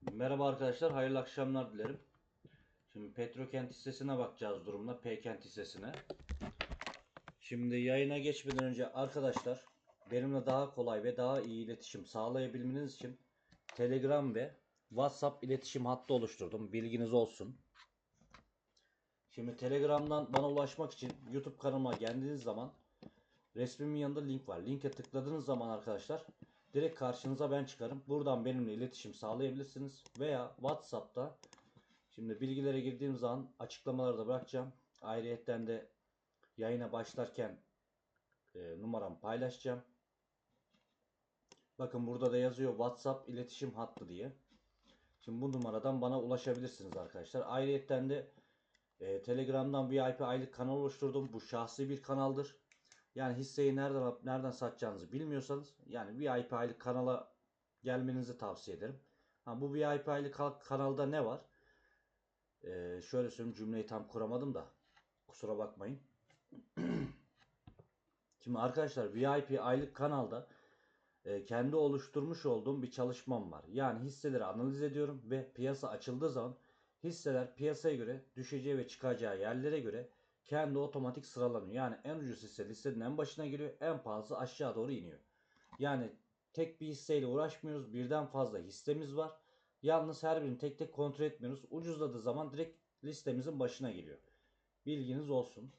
Merhaba arkadaşlar, hayırlı akşamlar dilerim. Şimdi Petrokent hissesine bakacağız durumda, P-Kent hissesine. Şimdi yayına geçmeden önce arkadaşlar, benimle daha kolay ve daha iyi iletişim sağlayabilmeniz için Telegram ve WhatsApp iletişim hattı oluşturdum. Bilginiz olsun. Şimdi Telegram'dan bana ulaşmak için YouTube kanalıma geldiğiniz zaman resmimin yanında link var. Linke tıkladığınız zaman arkadaşlar direkt karşınıza ben çıkarım. Buradan benimle iletişim sağlayabilirsiniz. Veya WhatsApp'ta şimdi bilgilere girdiğim zaman açıklamaları da bırakacağım. Ayrıyetten de yayına başlarken e, numaramı paylaşacağım. Bakın burada da yazıyor WhatsApp iletişim hattı diye. Şimdi bu numaradan bana ulaşabilirsiniz arkadaşlar. Ayrıyetten de e, Telegram'dan VIP aylık kanal oluşturdum. Bu şahsi bir kanaldır. Yani hisseyi nereden nereden satacağınızı bilmiyorsanız yani VIP aylık kanala gelmenizi tavsiye ederim. Ha, bu VIP aylık kanalda ne var? Ee, şöyle söyleyeyim cümleyi tam kuramadım da kusura bakmayın. Şimdi arkadaşlar VIP aylık kanalda e, kendi oluşturmuş olduğum bir çalışmam var. Yani hisseleri analiz ediyorum ve piyasa açıldığı zaman hisseler piyasaya göre düşeceği ve çıkacağı yerlere göre kendi otomatik sıralanıyor. Yani en ucuz hisse listenin en başına geliyor, en pahalısı aşağı doğru iniyor. Yani tek bir hisseyle uğraşmıyoruz. Birden fazla hissemiz var. Yalnız her birini tek tek kontrol etmiyoruz. Ucuzladığı zaman direkt listemizin başına geliyor. Bilginiz olsun.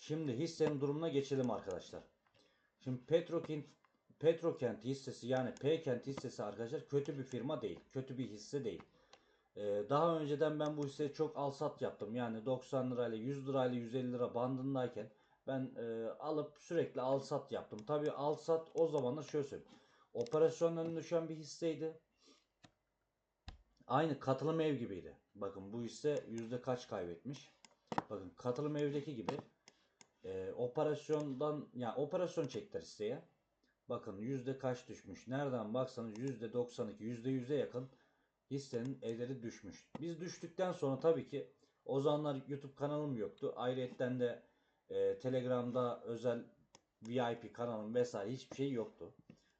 Şimdi hissenin durumuna geçelim arkadaşlar. Şimdi Petrokent Petrokent hissesi yani P-Kent hissesi arkadaşlar kötü bir firma değil. Kötü bir hisse değil. Ee, daha önceden ben bu hisseye çok al sat yaptım. Yani 90 lirayla 100 lirayla 150 lira bandındayken ben e, alıp sürekli al sat yaptım. Tabi al sat o zamanlar şöyle söyleyeyim. Operasyonlarına düşen bir hisseydi. Aynı katılım ev gibiydi. Bakın bu hisse yüzde kaç kaybetmiş. Bakın katılım evdeki gibi e, operasyondan yani operasyon çektiler hisseye. Bakın yüzde kaç düşmüş. Nereden baksanız yüzde 92 yüzde yüze yakın hissenin evleri düşmüş. Biz düştükten sonra tabii ki o zamanlar YouTube kanalım yoktu. Ayrıyetten de e, Telegram'da özel VIP kanalım vesaire hiçbir şey yoktu.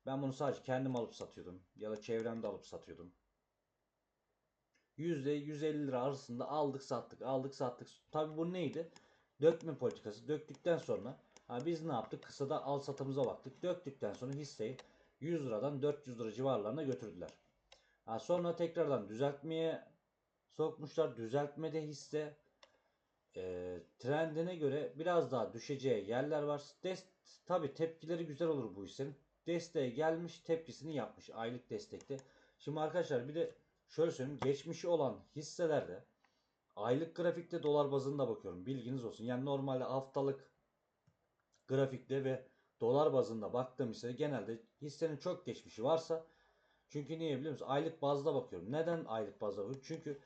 Ben bunu sadece kendim alıp satıyordum ya da çevremde alıp satıyordum. Yüzde 150 lira arasında aldık sattık aldık sattık. Tabii bu neydi? Dökme politikası. Döktükten sonra ha biz ne yaptık? Kısada al satımıza baktık. Döktükten sonra hisseyi 100 liradan 400 lira civarlarına götürdüler. Ha, sonra tekrardan düzeltmeye sokmuşlar. Düzeltmede hisse e, trendine göre biraz daha düşeceği yerler var. Dest, tabi tepkileri güzel olur bu hissenin. Desteğe gelmiş tepkisini yapmış aylık destekte. Şimdi arkadaşlar bir de şöyle söyleyeyim. Geçmişi olan hisselerde aylık grafikte dolar bazında bakıyorum. Bilginiz olsun. Yani normalde haftalık grafikte ve dolar bazında baktığım ise genelde hissenin çok geçmişi varsa çünkü niye biliyor musun? Aylık bazda bakıyorum. Neden aylık bazda bakıyorum? Çünkü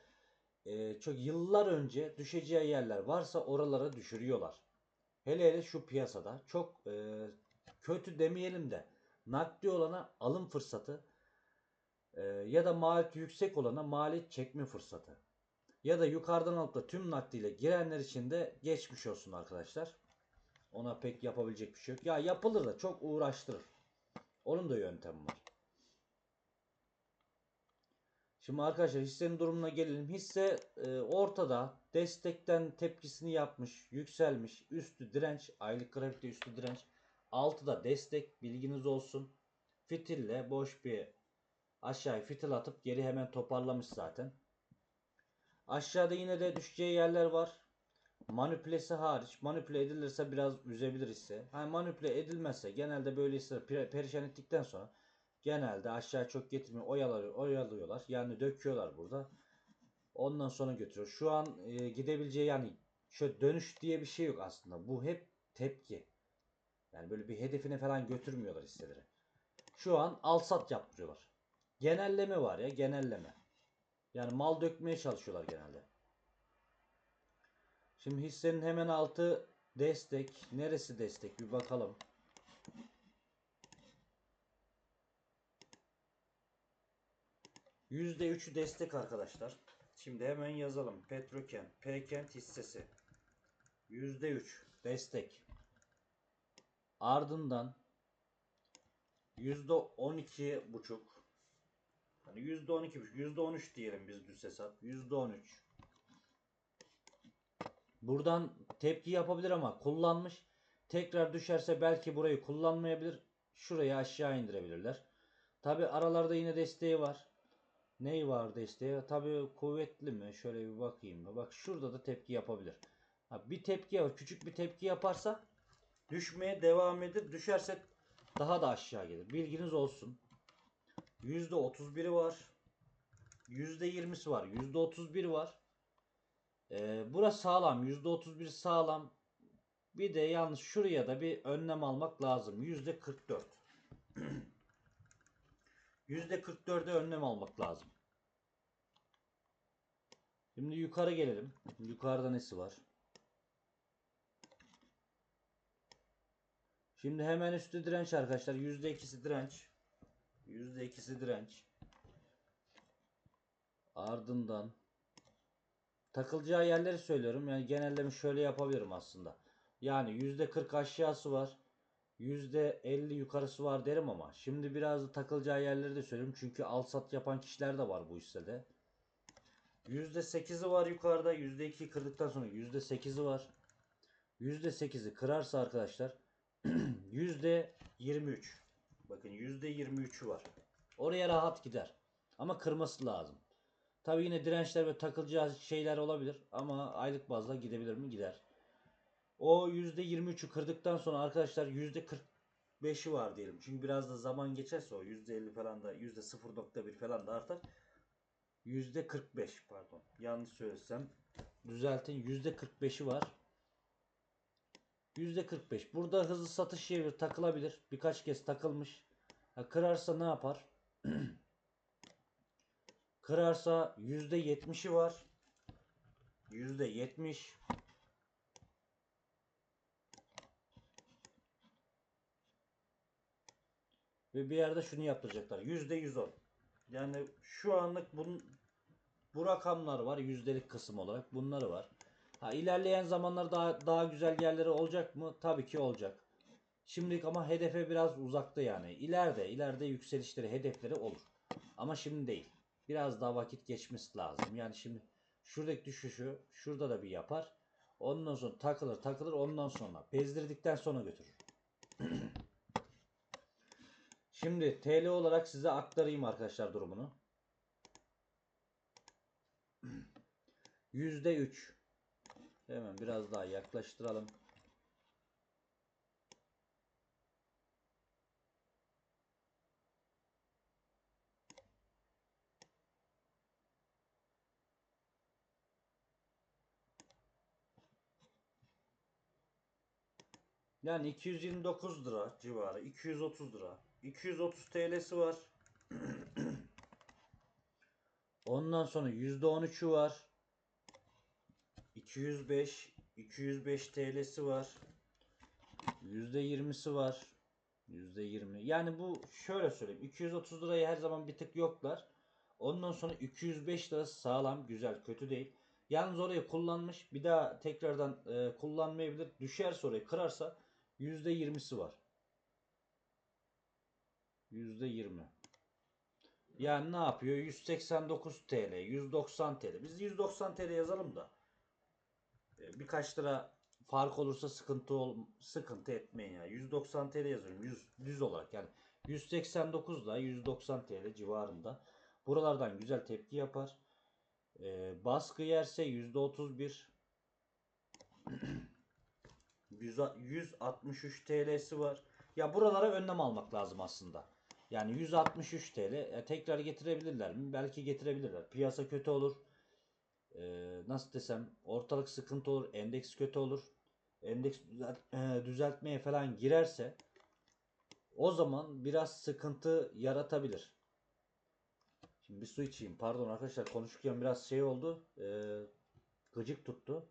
e, çok yıllar önce düşeceği yerler varsa oralara düşürüyorlar. Hele hele şu piyasada çok e, kötü demeyelim de nakdi olana alım fırsatı e, ya da maliyeti yüksek olana maliyet çekme fırsatı. Ya da yukarıdan alıp da tüm nakdiyle girenler için de geçmiş olsun arkadaşlar. Ona pek yapabilecek bir şey yok. Ya yapılır da çok uğraştırır. Onun da yöntemi var. Şimdi arkadaşlar hissenin durumuna gelelim. Hisse e, ortada destekten tepkisini yapmış, yükselmiş. Üstü direnç, aylık grafikte üstü direnç. Altı da destek bilginiz olsun. Fitille boş bir aşağıya fitil atıp geri hemen toparlamış zaten. Aşağıda yine de düşeceği yerler var. Manipülesi hariç. Manipüle edilirse biraz üzebilir hisse. Hani manipüle edilmezse genelde böyle hisseler per- perişan ettikten sonra genelde aşağı çok getirmiyor. Oyalar, oyalıyorlar. Yani döküyorlar burada. Ondan sonra götürüyor. Şu an e, gidebileceği yani şöyle dönüş diye bir şey yok aslında. Bu hep tepki. Yani böyle bir hedefine falan götürmüyorlar hisseleri. Şu an al sat yaptırıyorlar. Genelleme var ya genelleme. Yani mal dökmeye çalışıyorlar genelde. Şimdi hissenin hemen altı destek. Neresi destek bir bakalım. %3'ü destek arkadaşlar. Şimdi hemen yazalım. Petrokent, P-Kent hissesi. %3 destek. Ardından %12,5 Hani %12, %13 diyelim biz düz hesap. %13. Buradan tepki yapabilir ama kullanmış. Tekrar düşerse belki burayı kullanmayabilir. Şurayı aşağı indirebilirler. Tabi aralarda yine desteği var. Ney var desteği? Tabi kuvvetli mi? Şöyle bir bakayım mı? Bak şurada da tepki yapabilir. Ha, bir tepki var. Küçük bir tepki yaparsa düşmeye devam edip düşerse daha da aşağı gelir. Bilginiz olsun. %31'i var. %20'si var. %31 var. Ee, burası sağlam. %31 sağlam. Bir de yalnız şuraya da bir önlem almak lazım. %44. %44'e önlem almak lazım. Şimdi yukarı gelelim. Yukarıda nesi var? Şimdi hemen üstü direnç arkadaşlar. %2'si direnç. %2'si direnç. Ardından takılacağı yerleri söylüyorum. Yani genelleme şöyle yapabilirim aslında. Yani %40 aşağısı var. %50 yukarısı var derim ama şimdi biraz da takılacağı yerleri de söylüyorum. Çünkü al sat yapan kişiler de var bu hissede. %8'i var yukarıda. %2'yi kırdıktan sonra %8'i var. %8'i kırarsa arkadaşlar %23. Bakın %23'ü var. Oraya rahat gider. Ama kırması lazım. Tabi yine dirençler ve takılacağı şeyler olabilir. Ama aylık bazda gidebilir mi? Gider. O %23'ü kırdıktan sonra arkadaşlar %45'i var diyelim. Çünkü biraz da zaman geçerse o %50 falan da %0.1 falan da artar. %45 pardon. Yanlış söylesem düzeltin. %45'i var. %45. Burada hızlı satış yeri takılabilir. Birkaç kez takılmış. Ha, kırarsa ne yapar? kırarsa %70'i var. %70. Ve bir yerde şunu yaptıracaklar. %110. Yani şu anlık bunun bu rakamlar var. Yüzdelik kısım olarak bunları var. Ha, ilerleyen zamanlar daha, daha güzel yerleri olacak mı? Tabii ki olacak. Şimdilik ama hedefe biraz uzakta yani. İleride, ileride yükselişleri, hedefleri olur. Ama şimdi değil. Biraz daha vakit geçmesi lazım. Yani şimdi şuradaki düşüşü şurada da bir yapar. Ondan sonra takılır takılır ondan sonra bezdirdikten sonra götürür. Şimdi TL olarak size aktarayım arkadaşlar durumunu. %3 Hemen biraz daha yaklaştıralım. Yani 229 lira civarı, 230 lira. 230 TL'si var. Ondan sonra %13'ü var. 205 205 TL'si var. %20'si var. %20. Yani bu şöyle söyleyeyim. 230 lirayı her zaman bir tık yoklar. Ondan sonra 205 lirası sağlam, güzel, kötü değil. Yalnız orayı kullanmış. Bir daha tekrardan e, kullanmayabilir. Düşerse orayı kırarsa %20'si var. %20. Yani ne yapıyor? 189 TL, 190 TL. Biz 190 TL yazalım da e, birkaç lira fark olursa sıkıntı ol, sıkıntı etmeyin ya. 190 TL yazıyorum. 100 düz olarak yani 189 ile 190 TL civarında. Buralardan güzel tepki yapar. Ee, baskı yerse %31 163 TL'si var. Ya buralara önlem almak lazım aslında. Yani 163 TL e, tekrar getirebilirler mi? Belki getirebilirler. Piyasa kötü olur. Ee, nasıl desem ortalık sıkıntı olur. Endeks kötü olur. Endeks düzelt, e, düzeltmeye falan girerse o zaman biraz sıkıntı yaratabilir. Şimdi bir su içeyim. Pardon arkadaşlar konuşurken biraz şey oldu. Ee, gıcık tuttu.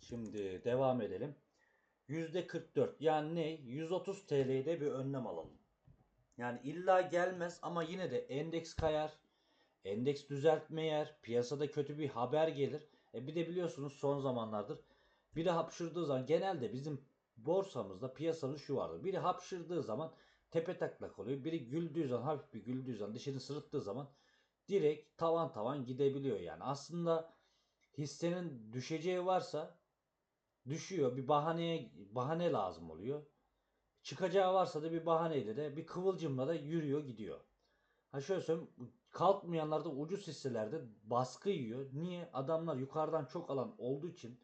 Şimdi devam edelim. %44 yani ne? 130 TL'de bir önlem alalım. Yani illa gelmez ama yine de endeks kayar. Endeks düzeltme yer. Piyasada kötü bir haber gelir. E bir de biliyorsunuz son zamanlardır biri hapşırdığı zaman genelde bizim borsamızda piyasamız şu vardır. Biri hapşırdığı zaman tepe taklak oluyor. Biri güldüğü zaman hafif bir güldüğü zaman dişini sırıttığı zaman direkt tavan tavan gidebiliyor yani. Aslında hissenin düşeceği varsa düşüyor. Bir bahaneye bahane lazım oluyor. Çıkacağı varsa da bir bahaneyle de bir kıvılcımla da yürüyor gidiyor. Ha şöyle söyleyeyim kalkmayanlarda ucuz hisselerde baskı yiyor. Niye? Adamlar yukarıdan çok alan olduğu için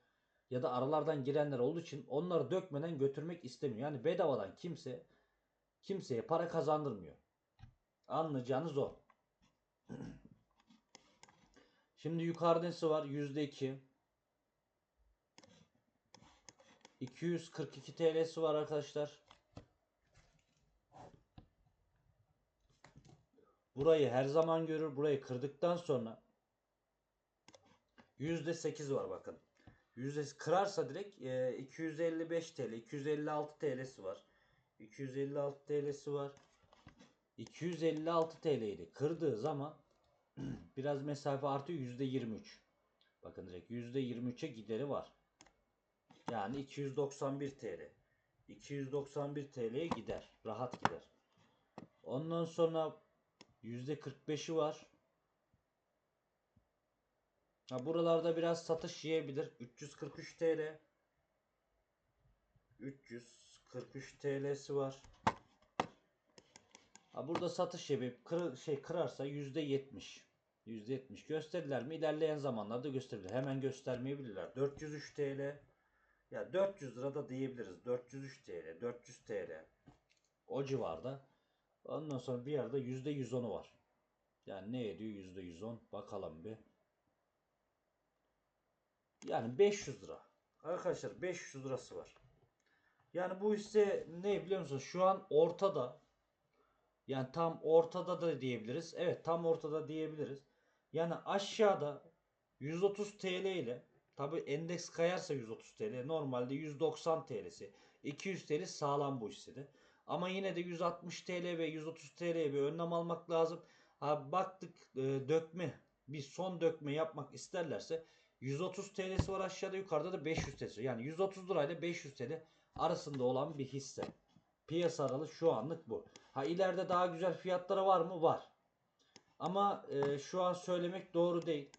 ya da aralardan girenler olduğu için onları dökmeden götürmek istemiyor. Yani bedavadan kimse kimseye para kazandırmıyor. Anlayacağınız o. Şimdi yukarıda nesi var? %2. 242 TL'si var arkadaşlar. Burayı her zaman görür. Burayı kırdıktan sonra %8 var bakın. Yüzde kırarsa direkt e, 255 TL, 256 TL'si var. 256 TL'si var. 256 TL'ydi. Kırdığı zaman biraz mesafe artıyor %23. Bakın direkt %23'e gideri var. Yani 291 TL. 291 TL'ye gider. Rahat gider. Ondan sonra %45'i var. Ha, buralarda biraz satış yiyebilir. 343 TL. 343 TL'si var. Ha, burada satış yapıp kır, şey kırarsa %70. %70 gösterirler mi? İlerleyen zamanlarda gösterirler. Hemen göstermeyebilirler. 403 TL. Ya 400 lira da diyebiliriz. 403 TL, 400 TL. O civarda. Ondan sonra bir yerde %110'u var. Yani ne ediyor %110? Bakalım bir. Yani 500 lira. Arkadaşlar 500 lirası var. Yani bu hisse ne biliyor musunuz? Şu an ortada. Yani tam ortada da diyebiliriz. Evet tam ortada diyebiliriz. Yani aşağıda 130 TL ile tabi endeks kayarsa 130 TL normalde 190 TL'si 200 TL sağlam bu hissede. Ama yine de 160 TL ve 130 TL'ye bir önlem almak lazım. Ha baktık e, dökme bir son dökme yapmak isterlerse 130 TL'si var aşağıda yukarıda da 500 TL'si. Yani 130 lirayla 500 TL arasında olan bir hisse. Piyasa aralığı şu anlık bu. Ha ileride daha güzel fiyatları var mı? Var. Ama e, şu an söylemek doğru değil.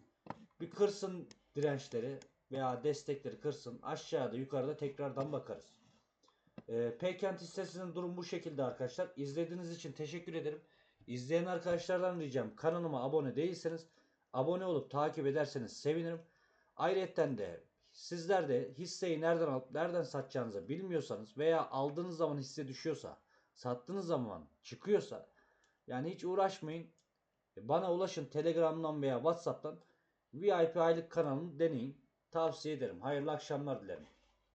Bir kırsın dirençleri veya destekleri kırsın. Aşağıda yukarıda tekrardan bakarız. E, Peykent hissesinin durum bu şekilde arkadaşlar. İzlediğiniz için teşekkür ederim. İzleyen arkadaşlardan ricam kanalıma abone değilseniz abone olup takip ederseniz sevinirim. Ayrıca de sizler de hisseyi nereden alıp nereden satacağınızı bilmiyorsanız veya aldığınız zaman hisse düşüyorsa, sattığınız zaman çıkıyorsa yani hiç uğraşmayın. Bana ulaşın Telegram'dan veya WhatsApp'tan VIP aylık kanalını deneyin. Tavsiye ederim. Hayırlı akşamlar dilerim.